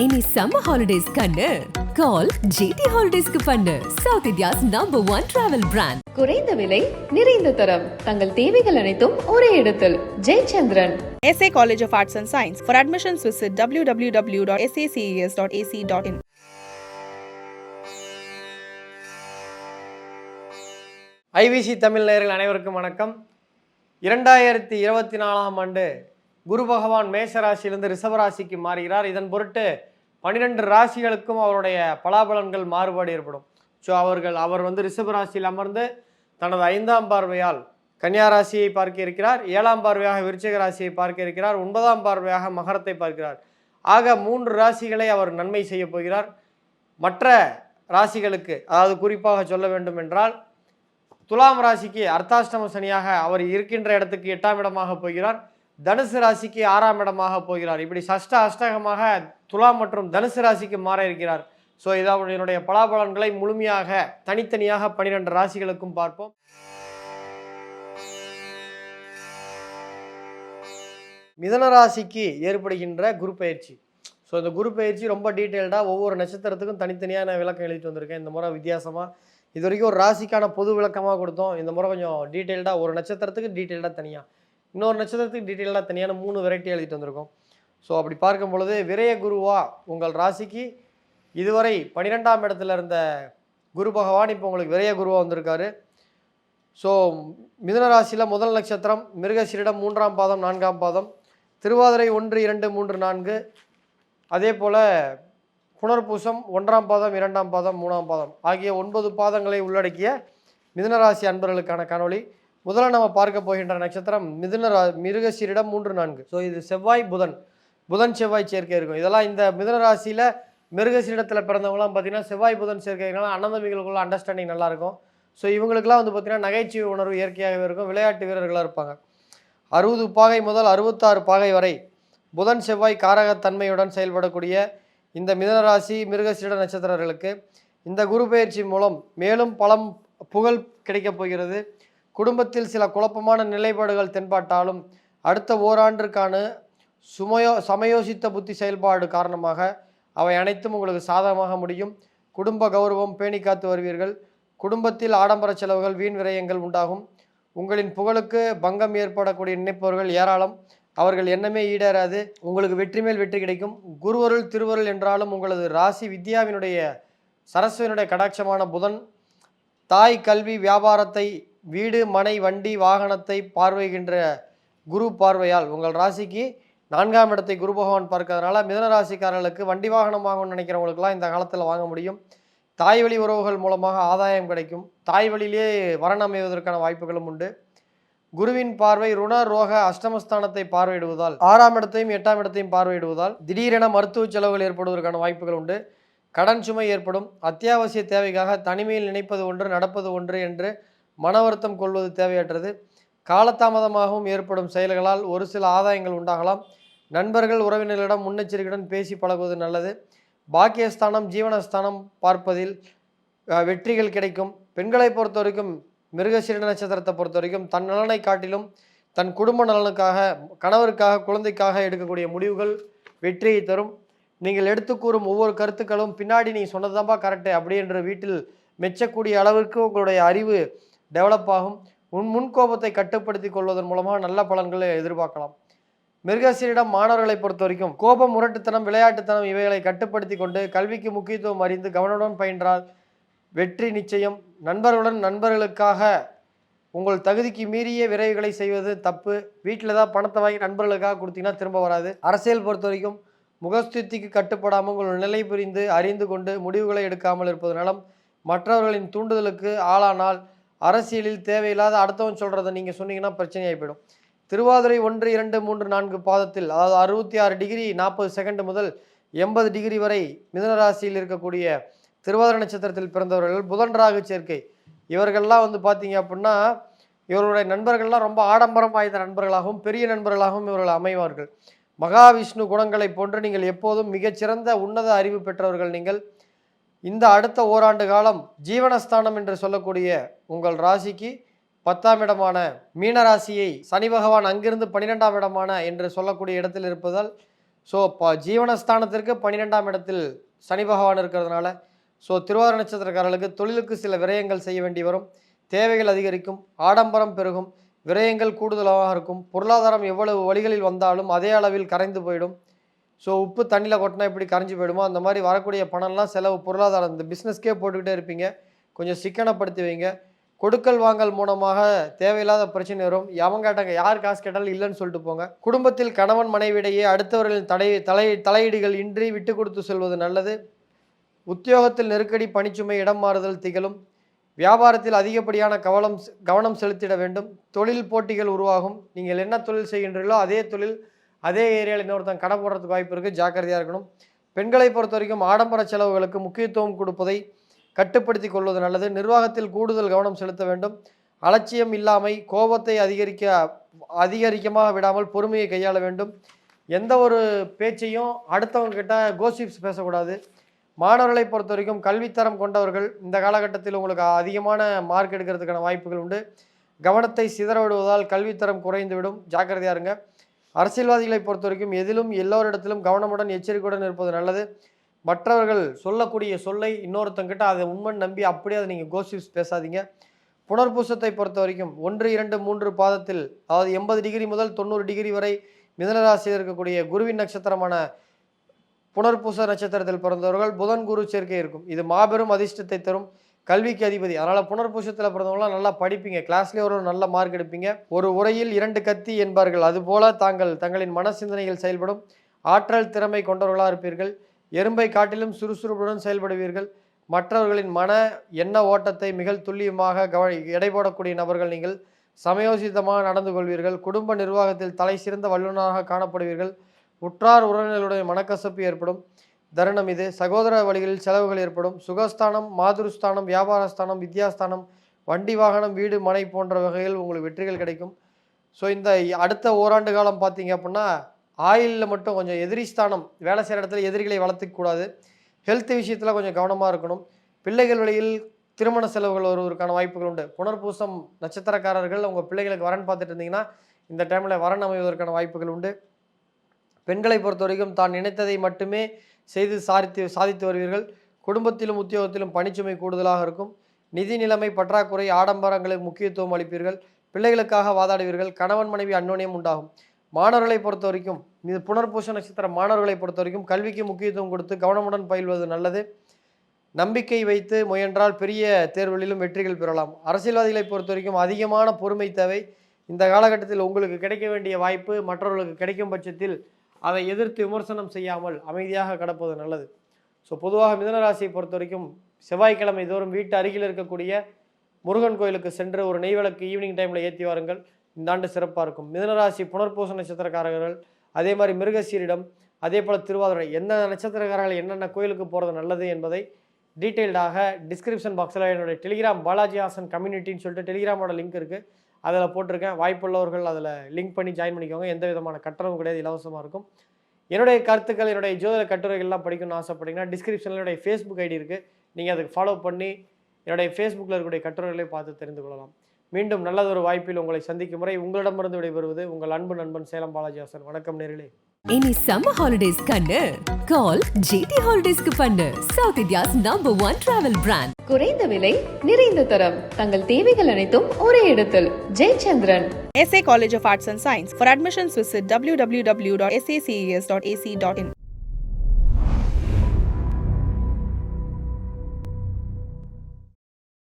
இனி summer holidays கண்ணு. கால் GT ஹாலிடேஸ்க்கு பண்ணு. South India's number one travel brand குறைந்த விலை நிறைந்த தரம். தங்கள் தேவைகள் அனைத்தும் ஒரே இடத்தில். Jayachandran. SA College of Arts and Science. For admissions, visit www.saces.ac.in. IVC Tamil நேயர்கள் அனைவருக்கும் வணக்கம். இரண்டாயிரத்தி இருபத்தி நாலாம் ஆண்டு குரு பகவான் மேஷ ராசியிலிருந்து ரிஷப ராசிக்கு மாறுகிறார். இதன் பொருட்டு பன்னிரெண்டு ராசிகளுக்கும் அவருடைய பலாபலன்கள் மாறுபாடு ஏற்படும். ஸோ அவர்கள் அவர் வந்து ரிஷப ராசியில் அமர்ந்து தனது ஐந்தாம் பார்வையால் கன்னியா ராசியை பார்க்க இருக்கிறார். ஏழாம் பார்வையாக விருச்சிக ராசியை பார்க்க இருக்கிறார். ஒன்பதாம் பார்வையாக மகரத்தை பார்க்கிறார். ஆக மூன்று ராசிகளை அவர் நன்மை செய்ய போகிறார். மற்ற ராசிகளுக்கு அதாவது குறிப்பாக சொல்ல வேண்டும் என்றால் துலாம் ராசிக்கு அர்த்தாஷ்டம சனியாக அவர் இருக்கின்ற இடத்துக்கு எட்டாம் இடமாக போகிறார். தனுசு ராசிக்கு ஆறாம் இடமாக போகிறார். இப்படி சஷ்ட அஷ்டகமாக துலாம் மற்றும் தனுசு ராசிக்கு மாற இருக்கிறார். ஸோ இதாவது என்னுடைய பலாபலன்களை முழுமையாக தனித்தனியாக பனிரெண்டு ராசிகளுக்கும் பார்ப்போம். மிதன ராசிக்கு ஏற்படுகின்ற குரு பயிற்சி. ஸோ இந்த குரு பயிற்சி ரொம்ப டீட்டெயில்டாக ஒவ்வொரு நட்சத்திரத்துக்கும் தனித்தனியாக நான் விளக்கம் எழுதிட்டு வந்திருக்கேன். இந்த முறை வித்தியாசமாக இது வரைக்கும் ஒரு ராசிக்கான பொது விளக்கமாக கொடுத்தோம். இந்த முறை கொஞ்சம் டீட்டெயில்டாக ஒரு நட்சத்திரத்துக்கு டீட்டெயில்டாக தனியாக இன்னொரு நட்சத்திரத்துக்கு டீட்டெயில்டாக தனியான மூணு வெரைட்டி எழுதிட்டு வந்திருக்கோம். ஸோ அப்படி பார்க்கும் பொழுது விரய குருவா உங்கள் ராசிக்கு இதுவரை பன்னிரெண்டாம் இடத்துல இருந்த குரு பகவான் இப்போ உங்களுக்கு விரய குருவாக வந்திருக்காரு. ஸோ மிதனராசியில் முதல் நட்சத்திரம் மிருகசீரிடம் மூன்றாம் பாதம் நான்காம் பாதம் திருவாதிரை ஒன்று இரண்டு மூன்று நான்கு அதே போல் புனர்பூசம் ஒன்றாம் பாதம் இரண்டாம் பாதம் மூணாம் பாதம் ஆகிய ஒன்பது பாதங்களை உள்ளடக்கிய மிதுனராசி அன்பர்களுக்கான காணொளி. முதல்ல நம்ம பார்க்க போகின்ற நட்சத்திரம் மிதுன ரா மிருகசீரிடம் மூன்று நான்கு. ஸோ இது செவ்வாய் புதன். புதன் செவ்வாய் சேர்க்கை இருக்கும். இதெல்லாம் இந்த மிதனராசியில் ராசியில் பிறந்தவங்களாம் பார்த்தீங்கன்னா செவ்வாய் புதன் சேர்க்கைனால அண்ணந்தமிகளுக்குள்ள அண்டர்ஸ்டாண்டிங் நல்லாயிருக்கும். ஸோ இவங்களுக்குலாம் வந்து பார்த்திங்கன்னா நகைச்சுவை உணர்வு இயற்கையாகவே இருக்கும். விளையாட்டு வீரர்களாக இருப்பாங்க. அறுபது பாகை முதல் அறுபத்தாறு பாகை வரை புதன் செவ்வாய் காரகத்தன்மையுடன் செயல்படக்கூடிய இந்த மிதனராசி மிருகசீட நட்சத்திரர்களுக்கு இந்த குரு பயிற்சி மூலம் மேலும் பலம் புகழ் கிடைக்கப் போகிறது. குடும்பத்தில் சில குழப்பமான நிலைப்பாடுகள் தென்பட்டாலும் அடுத்த ஓராண்டிற்கான சுமயோ சமயோசித்த புத்தி செயல்பாடு காரணமாக அவை அனைத்தும் உங்களுக்கு சாதகமாக முடியும். குடும்ப கௌரவம் பேணி காத்து வருவீர்கள். குடும்பத்தில் ஆடம்பர செலவுகள் வீண் விரயங்கள் உண்டாகும். உங்களின் புகழுக்கு பங்கம் ஏற்படக்கூடிய நினைப்பவர்கள் ஏராளம். அவர்கள் எண்ணமே ஈடேறாது. உங்களுக்கு வெற்றி மேல் வெற்றி கிடைக்கும். குருவருள் திருவருள் என்றாலும் உங்களது ராசி வித்யாவினுடைய சரஸ்வனுடைய கடாட்சமான புதன். தாய் கல்வி வியாபாரத்தை வீடு மனை வண்டி வாகனத்தை பார்வைகின்ற குரு பார்வையால் உங்கள் ராசிக்கு நான்காம் இடத்தை குரு பகவான் பார்க்கறதுனால மிதனராசிக்காரர்களுக்கு வண்டி வாகனம் வாங்கணும்னு நினைக்கிறவங்களுக்குலாம் இந்த காலத்தில் வாங்க முடியும். தாய் வழி உறவுகள் மூலமாக ஆதாயம் கிடைக்கும். தாய் வழியிலே வரன் அமைவதற்கான வாய்ப்புகளும் உண்டு. குருவின் பார்வை ருண ரோக அஷ்டமஸ்தானத்தை பார்வையிடுவதால் ஆறாம் இடத்தையும் எட்டாம் இடத்தையும் பார்வையிடுவதால் திடீரென மருத்துவ செலவுகள் ஏற்படுவதற்கான வாய்ப்புகள் உண்டு. கடன் சுமை ஏற்படும். அத்தியாவசிய தேவைக்காக தனிமையில் நினைப்பது ஒன்று நடப்பது ஒன்று என்று மன வருத்தம் கொள்வது தேவையற்றது. காலதாமதமாகவும் ஏற்படும் செயல்களால் ஒரு சில ஆதாயங்கள் உண்டாகலாம். நண்பர்கள் உறவினர்களிடம் முன்னெச்சரிக்கையுடன் பேசி பழகுவது நல்லது. பாக்கியஸ்தானம் ஜீவனஸ்தானம் பார்ப்பதில் வெற்றிகள் கிடைக்கும். பெண்களை பொறுத்த வரைக்கும் மிருகசீர நட்சத்திரத்தை பொறுத்த வரைக்கும் தன் நலனை காட்டிலும் தன் குடும்ப நலனுக்காக கணவருக்காக குழந்தைக்காக எடுக்கக்கூடிய முடிவுகள் வெற்றியை தரும். நீங்கள் எடுத்து கூறும் ஒவ்வொரு கருத்துக்களும் பின்னாடி நீ சொன்னதுதான்ப்பா கரெக்டு அப்படின்ற வீட்டில் மெச்சக்கூடிய அளவிற்கு உங்களுடைய அறிவு டெவலப் ஆகும். உன் முன்கோபத்தை கட்டுப்படுத்தி கொள்வதன் மூலமாக நல்ல பலன்களை எதிர்பார்க்கலாம். மிருகசீரிடம் மாணவர்களை பொறுத்த வரைக்கும் கோபம் முரட்டுத்தனம் விளையாட்டுத்தனம் இவைகளை கட்டுப்படுத்தி கொண்டு கல்விக்கு முக்கியத்துவம் அறிந்து கவனமுடன் பயின்றால் வெற்றி நிச்சயம். நண்பர்களுடன் நண்பர்களுக்காக உங்கள் தகுதிக்கு மீறிய விரைவுகளை செய்வது தப்பு. வீட்டில் தான் பணத்தை வாங்கி நண்பர்களுக்காக கொடுத்தீங்கன்னா திரும்ப வராது. அரசியல் பொறுத்த வரைக்கும் முகஸ்துத்திக்கு கட்டுப்படாமல் உங்கள் நிலை புரிந்து அறிந்து கொண்டு முடிவுகளை எடுக்காமல் இருப்பது நலம். மற்றவர்களின் தூண்டுதலுக்கு ஆளானால் அரசியலில் தேவையில்லாத அடுத்தவன் சொல்கிறத நீங்கள் சொன்னீங்கன்னா பிரச்சனையாகி போயிடும். திருவாதிரை ஒன்று இரண்டு மூன்று நான்கு பாதத்தில் அதாவது அறுபத்தி ஆறு டிகிரி நாற்பது செகண்ட் முதல் எண்பது டிகிரி வரை மிதனராசியில் இருக்கக்கூடிய திருவாதிரை நட்சத்திரத்தில் பிறந்தவர்கள் புதன் ராகு சேர்க்கை. இவர்கள்லாம் வந்து பார்த்தீங்க அப்படின்னா இவர்களுடைய நண்பர்கள்லாம் ரொம்ப ஆடம்பரம் வாய்ந்த நண்பர்களாகவும் பெரிய நண்பர்களாகவும் இவர்கள் அமைவார்கள். மகாவிஷ்ணு குணங்களைப் போன்று நீங்கள் எப்போதும் மிகச்சிறந்த உன்னத அறிவு பெற்றவர்கள் நீங்கள். இந்த அடுத்த ஓராண்டு காலம் ஜீவனஸ்தானம் என்று சொல்லக்கூடிய உங்கள் ராசிக்கு பத்தாம் இடமான மீன ராசியை சனி பகவான் அங்கிருந்து பன்னிரெண்டாம் இடமான என்று சொல்லக்கூடிய இடத்தில் இருப்பதால் ஸோ இப்போ ஜீவனஸ்தானத்திற்கு பன்னிரெண்டாம் இடத்தில் சனி பகவான் இருக்கிறதுனால ஸோ திருவாரூர் நட்சத்திரக்காரர்களுக்கு தொழிலுக்கு சில விரயங்கள் செய்ய வேண்டி வரும். தேவைகள் அதிகரிக்கும் ஆடம்பரம் பெருகும் விரயங்கள் கூடுதலாக இருக்கும். பொருளாதாரம் எவ்வளவு வழிகளில் வந்தாலும் அதே அளவில் கரைந்து போயிடும். ஸோ உப்பு தண்ணியில் கொட்டினா எப்படி கரைஞ்சி போயிடுமோ? அந்த மாதிரி வரக்கூடிய பணம்லாம் செலவு பொருளாதாரம் இந்த பிஸ்னஸ்க்கே போட்டுக்கிட்டே இருப்பீங்க. கொஞ்சம் சிக்கனப்படுத்தி வைங்க. கொடுக்கல் வாங்கல் மூலமாக தேவையில்லாத பிரச்சனை வரும். எவன் கேட்டாங்க யார் காசு கேட்டாலும் இல்லைன்னு சொல்லிட்டு போங்க. குடும்பத்தில் கணவன் மனைவியிடையே அடுத்தவர்களின் தடை தலை தலையீடுகள் இன்றி விட்டு கொடுத்து செல்வது நல்லது. உத்தியோகத்தில் நெருக்கடி பணிச்சுமை இடம் மாறுதல் திகழும். வியாபாரத்தில் அதிகப்படியான கவனம் கவனம் செலுத்திட வேண்டும். தொழில் போட்டிகள் உருவாகும். நீங்கள் என்ன தொழில் செய்கின்றீர்களோ அதே தொழில் அதே ஏரியாவில் இன்னொருத்தன் கடை போடுறதுக்கு வாய்ப்பு இருக்குது ஜாக்கிரதையாக இருக்கணும். பெண்களை பொறுத்த வரைக்கும் ஆடம்பர செலவுகளுக்கு முக்கியத்துவம் கொடுப்பதை கட்டுப்படுத்தி கொள்வது நல்லது. நிர்வாகத்தில் கூடுதல் கவனம் செலுத்த வேண்டும். அலட்சியம் இல்லாமை கோபத்தை அதிகரிக்க அதிகரிக்கமாக விடாமல் பொறுமையை கையாள வேண்டும். எந்த ஒரு பேச்சையும் அடுத்தவங்க கிட்ட கோசிப்ஸ் பேசக்கூடாது. மாணவர்களை பொறுத்த வரைக்கும் கல்வித்தரம் கொண்டவர்கள் இந்த காலகட்டத்தில் உங்களுக்கு அதிகமான மார்க் எடுக்கிறதுக்கான வாய்ப்புகள் உண்டு. கவனத்தை சிதற விடுவதால் கல்வித்தரம் குறைந்துவிடும். ஜாக்கிரதையாருங்க அரசியல்வாதிகளை பொறுத்த வரைக்கும் எதிலும் எல்லோரிடத்திலும் கவனமுடன் எச்சரிக்கையுடன் இருப்பது நல்லது. மற்றவர்கள் சொல்லக்கூடிய சொல்லை இன்னொருத்தங்கிட்ட அதை உண்மை நம்பி அப்படியே அதை நீங்கள் கோசிப்ஸ் பேசாதீங்க. புனர்பூசத்தை பொறுத்த வரைக்கும் ஒன்று இரண்டு மூன்று பாதத்தில் அதாவது எண்பது டிகிரி முதல் தொண்ணூறு டிகிரி வரை மிதனராசியில் இருக்கக்கூடிய குருவின் நட்சத்திரமான புனர்பூச நட்சத்திரத்தில் பிறந்தவர்கள் புதன் குரு சேர்க்கை இருக்கும். இது மாபெரும் அதிர்ஷ்டத்தை தரும். கல்விக்கு அதிபதி. அதனால் புனர்பூசத்தில் பிறந்தவங்களாம் நல்லா படிப்பீங்க. கிளாஸ்லேயே ஒரு நல்ல மார்க் எடுப்பீங்க. ஒரு உரையில் இரண்டு கத்தி என்பார்கள். அதுபோல தாங்கள் தங்களின் மன சிந்தனைகள் செயல்படும் ஆற்றல் திறமை கொண்டவர்களாக இருப்பீர்கள். எறும்பை காட்டிலும் சுறுசுறுப்புடன் செயல்படுவீர்கள். மற்றவர்களின் மன எண்ண ஓட்டத்தை மிக துல்லியமாக கவ எடை போடக்கூடிய நபர்கள் நீங்கள் சமயோசிதமாக நடந்து கொள்வீர்கள். குடும்ப நிர்வாகத்தில் தலை சிறந்த வல்லுநராக காணப்படுவீர்கள். உற்றார் உறவினர்களுடைய மனக்கசப்பு ஏற்படும். தருணம் இது. சகோதர வழிகளில் செலவுகள் ஏற்படும். சுகஸ்தானம் மாதுருஸ்தானம் வியாபாரஸ்தானம் வித்யாஸ்தானம் வண்டி வாகனம் வீடு மனை போன்ற வகையில் உங்களுக்கு வெற்றிகள் கிடைக்கும். ஸோ இந்த அடுத்த ஓராண்டு காலம் பார்த்தீங்க அப்படின்னா ஆயிலில் மட்டும் கொஞ்சம் எதிரி ஸ்தானம் வேலை செய்கிற இடத்துல எதிரிகளை வளர்த்துக்க கூடாது. ஹெல்த் விஷயத்தில் கொஞ்சம் கவனமாக இருக்கணும். பிள்ளைகள் வழியில் திருமண செலவுகள் வருவதற்கான வாய்ப்புகள் உண்டு. புனர்பூசம் நட்சத்திரக்காரர்கள் உங்கள் பிள்ளைகளுக்கு வரன் பார்த்துட்டு இருந்தீங்கன்னா இந்த டைமில் வரன் அமைவதற்கான வாய்ப்புகள் உண்டு. பெண்களை பொறுத்த வரைக்கும் தான் நினைத்ததை மட்டுமே செய்து சாதித்து சாதித்து வருவீர்கள். குடும்பத்திலும் உத்தியோகத்திலும் பணிச்சுமை கூடுதலாக இருக்கும். நிதி நிலைமை பற்றாக்குறை ஆடம்பரங்களுக்கு முக்கியத்துவம் அளிப்பீர்கள். பிள்ளைகளுக்காக வாதாடுவீர்கள். கணவன் மனைவி அன்னோனியம் உண்டாகும். மாணவர்களை பொறுத்த வரைக்கும் இது புனர்பூச நட்சத்திர மாணவர்களை பொறுத்த வரைக்கும் கல்விக்கு முக்கியத்துவம் கொடுத்து கவனமுடன் பயில்வது நல்லது. நம்பிக்கை வைத்து முயன்றால் பெரிய தேர்வுகளிலும் வெற்றிகள் பெறலாம். அரசியல்வாதிகளை பொறுத்த வரைக்கும் அதிகமான பொறுமை தேவை. இந்த காலகட்டத்தில் உங்களுக்கு கிடைக்க வேண்டிய வாய்ப்பு மற்றவர்களுக்கு கிடைக்கும் பட்சத்தில் அதை எதிர்த்து விமர்சனம் செய்யாமல் அமைதியாக கடப்பது நல்லது. ஸோ பொதுவாக மிதனராசியை பொறுத்த வரைக்கும் செவ்வாய்க்கிழமை தோறும் வீட்டு அருகில் இருக்கக்கூடிய முருகன் கோயிலுக்கு சென்று ஒரு நெய்விளக்கு ஈவினிங் டைமில் ஏற்றி வாருங்கள். இந்த ஆண்டு சிறப்பாக இருக்கும். மிதனராசி புனர்பூச நட்சத்திரக்காரர்கள் அதே மாதிரி மிருகசீரிடம் அதே போல் திருவாதிரை. என்ன நட்சத்திரக்காரர்கள் என்னென்ன கோயிலுக்கு போகிறது நல்லது என்பதை டீட்டெயில்டாக டிஸ்கிரிப்ஷன் பாக்ஸில் என்னுடைய டெலிகிராம் பாலாஜி ஹாசன் கம்யூனிட்டின்னு சொல்லிட்டு டெலிகிராமோட லிங்க் இருக்குது அதில் போட்டிருக்கேன். வாய்ப்புள்ளவர்கள் அதில் லிங்க் பண்ணி ஜாயின் பண்ணிக்கோங்க. எந்த விதமான கட்டணமும் கிடையாது. இலவசமாக இருக்கும். என்னுடைய கருத்துக்கள் என்னுடைய ஜோதிட கட்டுரைகள்லாம் படிக்கணும்னு ஆசைப்பட்டீங்கன்னா டிஸ்கிரிப்ஷனில் என்னுடைய ஃபேஸ்புக் ஐடி இருக்குது நீங்கள் அதுக்கு ஃபாலோ பண்ணி என்னுடைய ஃபேஸ்புக்கில் இருக்கக்கூடிய கட்டுரைகளை பார்த்து தெரிந்து கொள்ளலாம். மீண்டும் நல்லதொரு வாய்ப்பில் உங்களை சந்திக்கும் முறை உங்களிடமிருந்து விடைபெறுவது உங்கள் அன்பு நண்பன் சேலம் பாலாஜி ஹாசன். வணக்கம் நேரிலே இனி சம்மர் ஹாலிடேஸ் கண்ணு. கால் ஜிடி ஹாலிடேஸ்க்கு பண்ணு. South India's number one travel brand குறைந்த விலை நிறைந்த தரம். தங்கள் தேவைகள் அனைத்தும் ஒரே இடத்தில். Jayachandran. SA College of Arts and Science. For admissions, visit www.saces.ac.in.